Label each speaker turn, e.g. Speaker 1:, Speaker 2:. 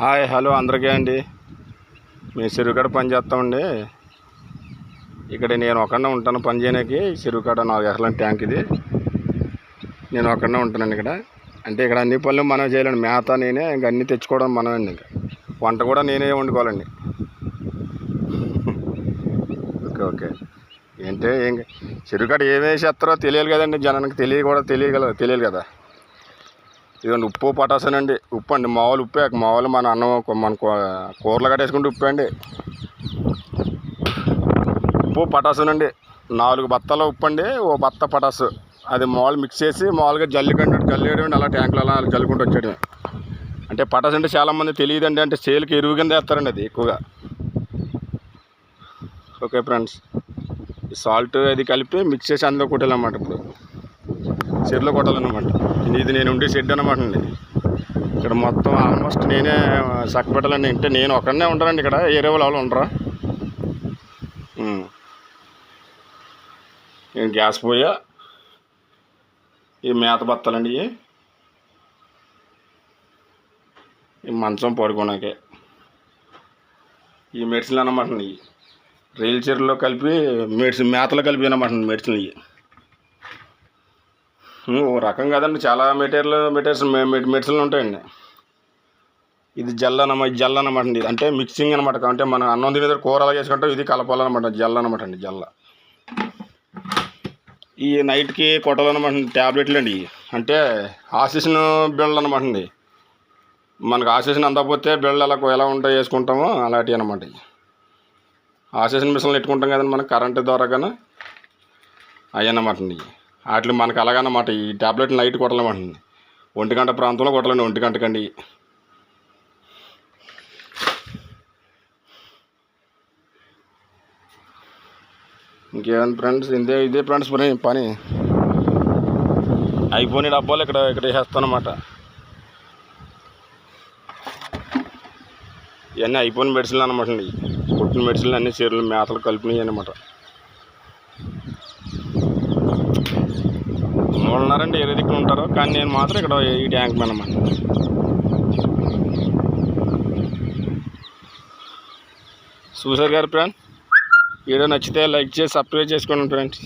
Speaker 1: Hi hello అందరికీ అండి. మేము చెరువుకాడ పని చేస్తామండి. ఇక్కడ నేను ఒకనే ఉంటాను పని చేయడానికి. చెరువుకాడ నాలుగు ఎకరాల ట్యాంక్ ఇది. నేను ఒకనే ఉంటానండి ఇక్కడ. అంటే ఇక్కడ అన్ని పనులు మనం చేయాలండి. మేత నేనే ఇంకా అన్నీ తెచ్చుకోవడం మనమండి ఇంకా. వంట కూడా నేనే వండుకోవాలండి. Okay okay. ఏంటే ఏం చెరువుకాడ ఏం చేస్తారో తెలియాలి కదండి. జనానికి తెలియ కూడా తెలియగల తెలియాలి కదా. ఇదిగోండి ఉప్పు పటాసనండి ఉప్పు అండి మామూలు ఉప్పే మామూలు మన అన్నం మన కూరలు కట్టేసుకుంటే ఉప్పు అండి ఉప్పు పటాసునండి నాలుగు బత్తాల ఉప్పు అండి ఓ బత్త పటాసు అది మామూలు మిక్స్ చేసి మామూలుగా జల్లికండి జల్లేయడం అలా ట్యాంకులు అలా జల్లుకుంటూ వచ్చేయడం అంటే పటాసు అంటే చాలామంది తెలియదండి. అంటే సేల్కి ఎరువు కింద వేస్తారండి అది ఎక్కువగా. ఓకే ఫ్రెండ్స్ ఈ సాల్ట్ అది కలిపి మిక్స్ చేసి అందులో కొట్టాలన్నమాట ఇప్పుడు. చెరులో కొట్టాలన్నమాట. ఇది నేను ఉండే షెడ్ అనమాట అండి. ఇక్కడ మొత్తం ఆల్మోస్ట్ నేనే చక్క పెట్టాలండి అంటే నేను ఒకనే ఉంటానండి ఇక్కడ ఏరే వాళ్ళు వాళ్ళు ఉండరా. నేను గ్యాస్ పోయా. ఈ మేత బత్తాలండి ఈ మంచం పడుకోనాకే ఈ మెడిసిన్లు అనమాట ఇవి. రైలు చీరలో కలిపి మెడిసిన్ మేతలో కలిపి అనమాట మెడిసిన్లు ఇవి. ఓ రకం కాదండి. చాలా మెటీరియల్ మెటీరియల్స్ మెడిసిన్లు ఉంటాయండి. ఇది జల్లనమ అన్నమాట ఇది జల్ అనమాట అండి. అంటే మిక్సింగ్ అనమాట. అంటే మనం అన్నం తినే దగ్గర కూర చేసుకుంటాం. ఇది కలపాలన్నమాట. జల్ల అనమాట అండి జల్ల. ఈ నైట్కి కొట్టాలన్నమాట ట్యాబ్లెట్లు అండి. అంటే ఆక్సిజన్ బిళ్ళ అనమాట అండి. మనకు ఆక్సిజన్ అందకపోతే బిళ్ళ ఎలా ఎలా ఉంటాయి వేసుకుంటామో అలాంటివి అనమాట ఇవి. ఆక్సిజన్ మిషన్లు పెట్టుకుంటాం కదండి మనం కరెంటు ద్వారా కానీ అవి అన్నమాట అండి. వాటిని మనకు అలాగనమాట ఈ ట్యాబ్లెట్ నైట్ కొట్టలేమంటుంది. అండి ఒంటి గంట ప్రాంతంలో కొట్టాలండి ఒంటి గంటకండి ఇంకేమైనా ఫ్రెండ్స్? ఇదే ఇదే ఫ్రెండ్స్ పని పని. అయిపోయిన డబ్బాలు ఇక్కడ ఇక్కడ వేసేస్తానమాట ఇవన్నీ అయిపోయిన మెడిసిన్లు అనమాట అండి. పుట్టిన మెడిసిన్లు అన్నీ చీరలు మేతలు కలిపినాయి అనమాట ఉన్నారండి ఏరే దిక్కున ఉంటారో. కానీ నేను మాత్రం ఇక్కడ ఈ ట్యాంక్ మీద అన్నమాట. చూసారు గారు ఫ్రెండ్ వీడియో నచ్చితే లైక్ చేసి సబ్స్క్రైబ్ చేసుకోండి ఫ్రెండ్స్.